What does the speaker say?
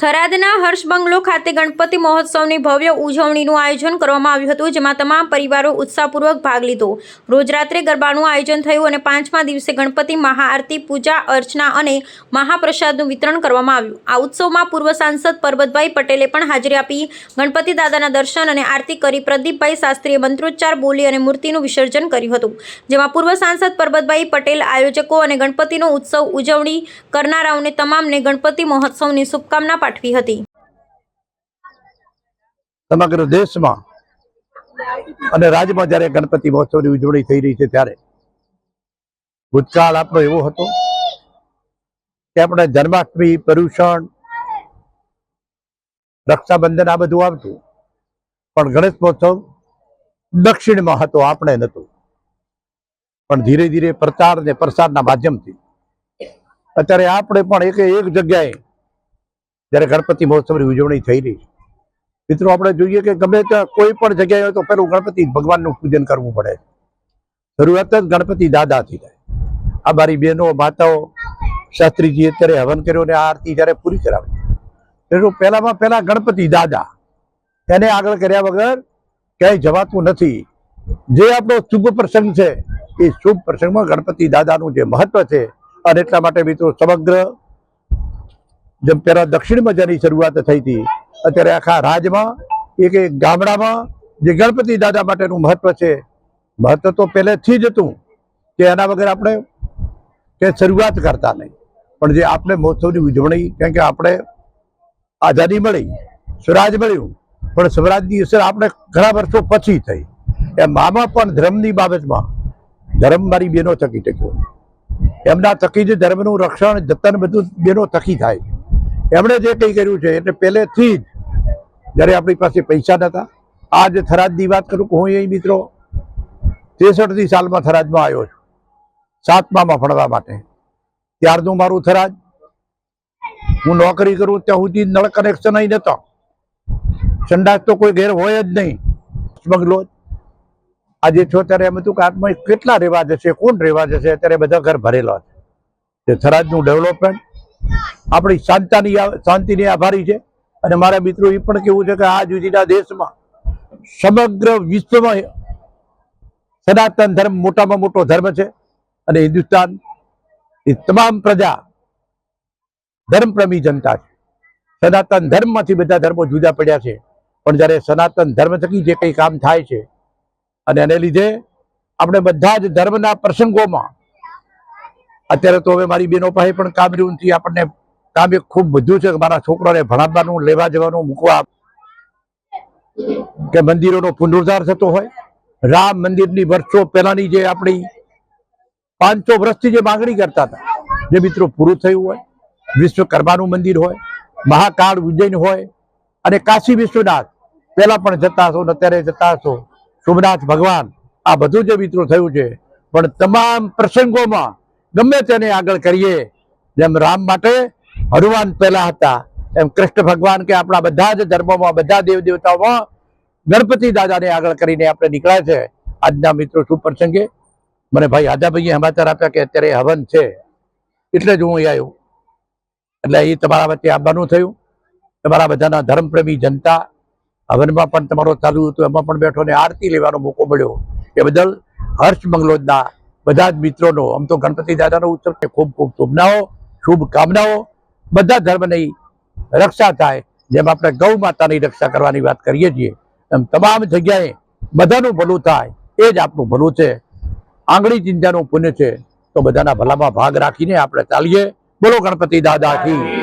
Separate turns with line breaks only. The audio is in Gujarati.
થરાદના હર્ષ બંગલો ખાતે ગણપતિ મહોત્સવની ભવ્ય ઉજવણીનું આયોજન કરવામાં આવ્યું હતું, જેમાં તમામ પરિવારો ઉત્સાહપૂર્વક ભાગ લીધો. રોજ રાત્રે ગરબાનું આયોજન થયું અને પાંચમા દિવસે ગણપતિ મહાઆરતી, પૂજા, અર્ચના અને મહાપ્રસાદનું વિતરણ કરવામાં આવ્યું. આ ઉત્સવમાં પૂર્વ સાંસદ પરબતભાઈ પટેલે પણ હાજરી આપી. ગણપતિ દાદાના દર્શન અને આરતી કરી પ્રદીપભાઈ શાસ્ત્રીએ મંત્રોચ્ચાર બોલી અને મૂર્તિનું વિસર્જન કર્યું હતું. જેમાં પૂર્વ સાંસદ પરબતભાઈ પટેલ, આયોજકો અને ગણપતિનો ઉત્સવ ઉજવણી કરનારાઓને તમામને ગણપતિ મહોત્સવની શુભકામના પાઠવી હતી.
સમગ્ર દેશમાં અને રાજ્યમાં જ્યારે ગણપતિ મહોત્સવની ઉજવણી થઈ રહી છે ત્યારે ભૂતકાળ આપણો એવો હતો કે આપણે જન્માષ્ટમી, પર્યુષણ, રક્ષાબંધન આ બધું આવતું. પણ ગણેશ મહોત્સવ દક્ષિણમાં હતો, આપણે નહોતું. પણ ધીરે ધીરે પ્રચાર અને પ્રસારના માધ્યમથી અત્યારે આપણે પણ એક એક જગ્યાએ જ્યારે ગણપતિ મહોત્સવની ઉજવણી થઈ રહી છે. મિત્રો, આપણે જોઈએ કે ગમે ત્યાં કોઈ પણ જગ્યાએ હોય તો પેલું ગણપતિ ભગવાનનું પૂજન કરવું પડે શરૂઆત જ ગણપતિ દાદાથી થાય. આ મારી બહેનો, માતાઓ, શાસ્ત્રીજી અત્યારે હવન કર્યો ને આ આરતી જ્યારે પૂરી કરાવી. એટલું પહેલામાં પહેલા ગણપતિ દાદા. એને આગળ કર્યા વગર ક્યાંય જવાતું નથી. જે આપણો શુભ પ્રસંગ છે, એ શુભ પ્રસંગમાં ગણપતિ દાદાનું જે મહત્વ છે, અને એટલા માટે મિત્રો સમગ્ર જેમ પહેલા દક્ષિણમાં જેની શરૂઆત થઈ હતી, અત્યારે આખા રાજમાં, એક એક ગામડામાં જે ગણપતિ દાદા માટેનું મહત્વ છે, મહત્વ તો પહેલેથી જ હતું કે એના વગર આપણે કે શરૂઆત કરતા નહીં. પણ જે આપણે મહોત્સવની ઉજવણી કેમ કે આપણે આઝાદી મળી, સ્વરાજ મળ્યું, પણ સ્વરાજની અસર આપણે ઘણા વર્ષો પછી થઈ. એમ આમાં પણ ધર્મની બાબતમાં, ધર્મ મારી બેનો થકી ટક્યો એમના થકી જ ધર્મનું રક્ષણ, જતન બધું બેનો થકી થાય. એમણે જે કંઈ કર્યું છે, એટલે પહેલેથી જ જ્યારે આપણી પાસે પૈસા નહોતા આજ થરાદની વાત કરું કે હું અહીં મિત્રો ત્રેસઠથી સાલમાં થરાદમાં આવ્યો છું, સાતમામાં ભણવા માટે. ત્યારનું મારું થરાદ. હું નોકરી કરું ત્યાં સુધી નળ કનેક્શન અહીં નહોતો સંડાસ તો કોઈ ઘેર હોય જ નહીં. બંગલો. આજે છો ત્યારે એમ હતું કે આત્મા કેટલા રેવા જશે, કોણ રેવા જશે, અત્યારે બધા ઘર ભરેલા છે. થરાદનું ડેવલપમેન્ટ આપણી શાંતાની શાંતિની આભારી છે. અને મારા મિત્રો એ પણ કેવું છે કે આ જુદીના દેશમાં સમગ્ર વિશ્વમાં સનાતન ધર્મ મોટામાં મોટો ધર્મ છે. અને હિન્દુસ્તાન એ તમામ પ્રજા ધર્મપ્રેમી જનતા છે. સનાતન ધર્મમાંથી બધા ધર્મો જુદા પડ્યા છે. પણ જ્યારે સનાતન ધર્મ થકી જે કંઈ કામ થાય છે અને એને લીધે આપણે બધા જ ધર્મના પ્રસંગોમાં અત્યારે તો હવે મારી બહેનો પાસે પણ કામ રહ્યું નથી. આપણને કામ એક ખૂબ બધું છે મારા છોકરાને ભણાવવાનું, લેવા જવાનું, મૂકવા. કે મંદિરોનો પુનરુદ્ધાર થતો હોય. રામ મંદિરની વર્ષો પહેલાની જે આપણી પાંચસો વર્ષથી જે માંગણી કરતા હતા, જે મિત્રો પૂરું થયું હોય, વિશ્વકર્માનું મંદિર હોય, મહાકાળ ઉજ્જૈન હોય, અને કાશી વિશ્વનાથ. પહેલા પણ જતા હશો ને અત્યારે જતા હશો. સોમનાથ ભગવાન, આ બધું જે મિત્રો થયું છે, પણ તમામ પ્રસંગોમાં ગમે તેને આગળ કરીએ. જેમ રામ માટે હનુમાન પહેલા હતા. એમ કૃષ્ણ ભગવાન કે આપણા બધા જ ધર્મોમાં, બધા દેવ દેવતાઓમાં ગણપતિ દાદાને આગળ કરીને આપણે નીકળ્યા છે. આજના મિત્રો શુભ પ્રસંગે? મને ભાઈ આદાભાઈએ સમાચાર આપ્યા કે અત્યારે હવન છે. એટલે જ હું અહીં આવ્યો. એટલે એ તમારા વચ્ચે આવવાનું થયું. તમારા બધાના ધર્મપ્રેમી જનતા હવનમાં પણ તમારો ચાલુ હતું. એમાં પણ બેઠો ને આરતી લેવાનો મોકો મળ્યો. એ બદલ હર્ષ મંગલોદના બધા જ મિત્રોનો, આમ તો ગણપતિ દાદાનો ઉત્સવ છે, ખૂબ ખૂબ શુભનાઓ, શુભકામનાઓ. બધા ધર્મની રક્ષા થાય, જેમ આપણે ગૌ માતાની રક્ષા કરવાની વાત કરીએ છીએ, એમ તમામ જગ્યાએ બધાનું ભલું થાય, એ જ આપણું ભલું છે. આંગળી ચિંતાનું પુણ્ય છે, તો બધાના ભલામાં ભાગ રાખીને આપણે ચાલીએ. બોલો ગણપતિ દાદા કી